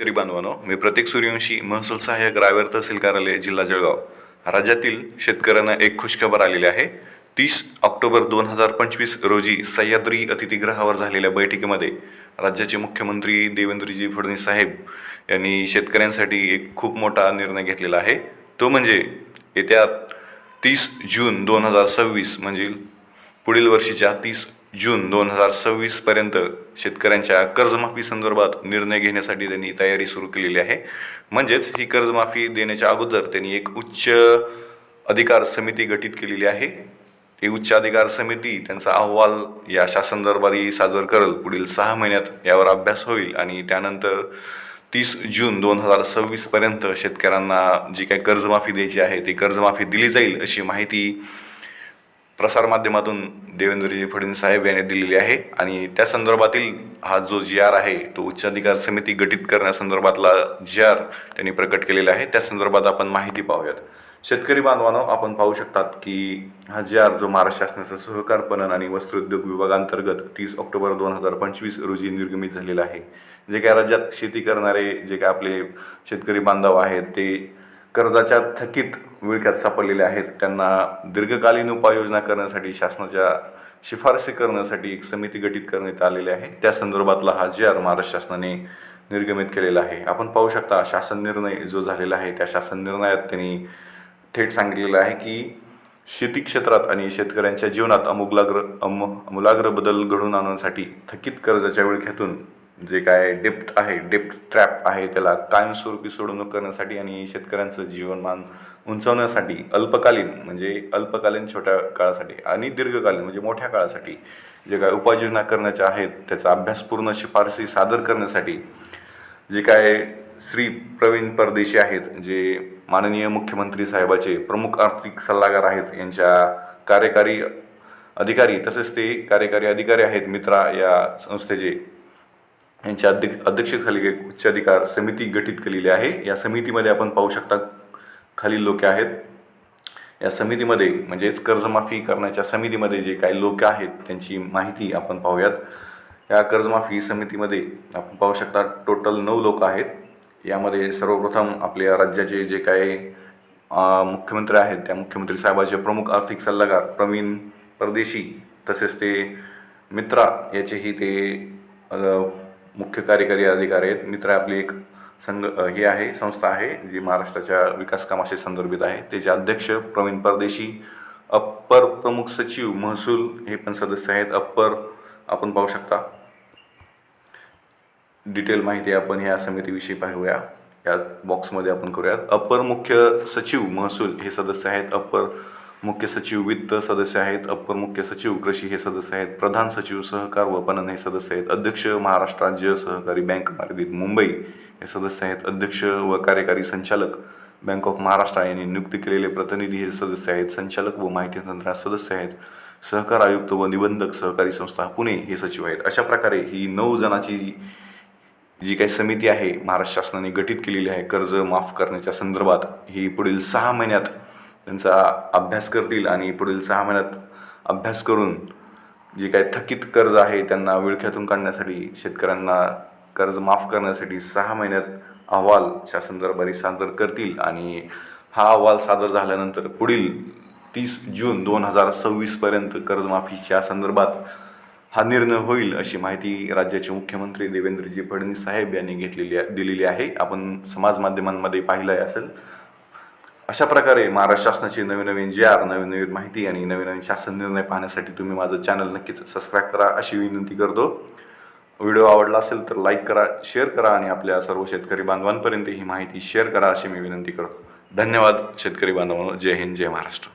शेतकरी बांधवानो मी प्रतीक सूर्यवंशी महसूल सहाय्यक रावेर तहसील कार्यालय जिल्हा जळगाव. राज्यातील शेतकऱ्यांना एक खुशखबर आलेली आहे. तीस ऑक्टोबर दोन हजार पंचवीस रोजी सह्याद्री अतिथीगृहावर झालेल्या बैठकीमध्ये राज्याचे मुख्यमंत्री देवेंद्रजी फडणवीस साहेब यांनी शेतकऱ्यांसाठी एक खूप मोठा निर्णय घेतलेला आहे. तो म्हणजे येत्या तीस जून दोन हजार सव्वीस म्हणजे पुढील वर्षीच्या तीस जून दोन हजार सव्वीसपर्यंत शेतकऱ्यांच्या कर्जमाफी संदर्भात निर्णय घेण्यासाठी त्यांनी तयारी सुरू केलेली आहे. म्हणजेच ही कर्जमाफी देण्याच्या अगोदर त्यांनी एक उच्च अधिकार समिती गठीत केलेली आहे. ती उच्च अधिकार समिती त्यांचा अहवाल या शासन दरबारी सादर करेल. पुढील सहा महिन्यात यावर अभ्यास होईल आणि त्यानंतर तीस जून दोन हजार सव्वीसपर्यंत शेतकऱ्यांना जी काही कर्जमाफी द्यायची आहे ती कर्जमाफी दिली जाईल अशी माहिती प्रसारमाध्यमातून देवेंद्रजी फडणवीस साहेब यांनी दिलेली आहे. आणि त्या संदर्भातील हा जो जी आर आहे तो उच्चाधिकार समिती गठीत करण्यासंदर्भातला जी आर त्यांनी प्रकट केलेला आहे. त्या संदर्भात आपण माहिती पाहूयात. शेतकरी बांधवांनो आपण पाहू शकतात की हा जी आर जो महाराष्ट्र शासनाचा सहकार पणन आणि वस्त्रोद्योग विभागांतर्गत तीस ऑक्टोबर दोन हजार पंचवीस रोजी निर्गमित झालेला आहे. जे काय राज्यात शेती करणारे जे काय आपले शेतकरी बांधव आहेत ते कर्जाच्या थकीत विळख्यात सापडलेले आहेत. त्यांना दीर्घकालीन उपाययोजना करण्यासाठी शासनाच्या शिफारसी करण्यासाठी एक समिती गठीत करण्यात आलेली आहे. त्या संदर्भातला हा जी आर महाराष्ट्र शासनाने निर्गमित केलेला आहे. आपण पाहू शकता शासन निर्णय जो झालेला आहे त्या शासन निर्णयात त्यांनी थेट सांगितलेलं आहे की शेती क्षेत्रात आणि शेतकऱ्यांच्या जीवनात अमुलाग्र अम अमूलाग्र बदल घडवून आणण्यासाठी थकीत कर्जाच्या विळख्यातून जे काय डेप्ट आहे डेप्ट ट्रॅप आहे त्याला कायमस्वरूपी सोडवणूक करण्यासाठी आणि शेतकऱ्यांचं जीवनमान उंचावण्यासाठी अल्पकालीन म्हणजे अल्पकालीन छोट्या काळासाठी आणि दीर्घकालीन म्हणजे मोठ्या काळासाठी जे काय उपाययोजना करण्याच्या आहेत त्याचा अभ्यासपूर्ण शिफारसी सादर करण्यासाठी जे काय श्री प्रवीण परदेशी आहेत जे माननीय मुख्यमंत्री साहेबाचे प्रमुख आर्थिक सल्लागार आहेत यांच्या कार्यकारी अधिकारी तसेच ते कार्यकारी अधिकारी आहेत मित्रा या संस्थेचे यांच्या अध्यक्ष अध्यक्षतेखाली एक उच्चाधिकार समिती गठीत केलेली आहे. या समितीमध्ये आपण पाहू शकता खालील लोक आहेत. या समितीमध्ये म्हणजेच कर्जमाफी करण्याच्या समितीमध्ये जे काही लोक आहेत त्यांची माहिती आपण पाहूयात. या कर्जमाफी समितीमध्ये आपण पाहू शकता टोटल नऊ लोक आहेत. यामध्ये सर्वप्रथम आपल्या राज्याचे जे काही मुख्यमंत्री आहेत त्या मुख्यमंत्री साहेबाचे प्रमुख आर्थिक सल्लागार प्रवीण परदेशी तसेच ते मित्रा याचेही ते मुख्य कार्यकारी अधिकारी आहेत. मित्र आपली एक संघ हे आहे संस्था आहे जी महाराष्ट्राच्या विकास कामाशी संदर्भित आहे. त्याचे अध्यक्ष प्रवीण परदेशी अप्पर प्रमुख सचिव महसूल हे पण सदस्य आहेत. अप्पर आपण पाहू शकता. डिटेल माहिती आपण ह्या समितीविषयी पाहूया. या बॉक्समध्ये आपण करूयात. अप्पर मुख्य सचिव महसूल हे सदस्य आहेत. अप्पर मुख्य सचिव वित्त सदस्य आहेत अप्पर मुख्य सचिव कृषी हे सदस्य आहेत प्रधान सचिव सहकार व पणन हे सदस्य आहेत अध्यक्ष महाराष्ट्र राज्य सहकारी बँक मर्यादित मुंबई हे सदस्य आहेत अध्यक्ष व कार्यकारी संचालक बँक ऑफ महाराष्ट्र यांनी नियुक्त केलेले प्रतिनिधी हे सदस्य आहेत संचालक व माहिती तंत्रज्ञान सदस्य आहेत सहकार आयुक्त व निबंधक सहकारी संस्था पुणे हे सचिव आहेत. अशा प्रकारे ही नऊ जणाची जी जी काही समिती आहे महाराष्ट्र शासनाने गठीत केलेली आहे कर्ज माफ करण्याच्या संदर्भात ही पुढील सहा महिन्यात त्यांचा अभ्यास करतील आणि पुढील सहा महिन्यात अभ्यास करून जे काही थकीत कर्ज आहे त्यांना विळख्यातून काढण्यासाठी शेतकऱ्यांना कर्ज माफ करण्यासाठी सहा महिन्यात अहवाल शासन दरबारी सादर करतील आणि हा अहवाल सादर झाल्यानंतर पुढील तीस जून दोन हजार सव्वीसपर्यंत कर्जमाफीच्या संदर्भात हा निर्णय होईल अशी माहिती राज्याचे मुख्यमंत्री देवेंद्रजी फडणवीस साहेब यांनी घेतलेली आहे दिलेली आहे. आपण समाज माध्यमांमध्ये पाहिलं आहे असेल. अशा प्रकारे महाराष्ट्र शासनाची नवीन नवीन जी आर नवीन नवीन माहिती आणि नवीन नवीन शासन निर्णय पाहण्यासाठी तुम्ही माझं चॅनल नक्कीच सबस्क्राईब करा अशी विनंती करतो. व्हिडिओ आवडला असेल तर लाईक करा शेअर करा आणि आपल्या सर्व शेतकरी बांधवांपर्यंत ही माहिती शेअर करा अशी मी विनंती करतो. धन्यवाद शेतकरी बांधवांनो. जय हिंद जय महाराष्ट्र.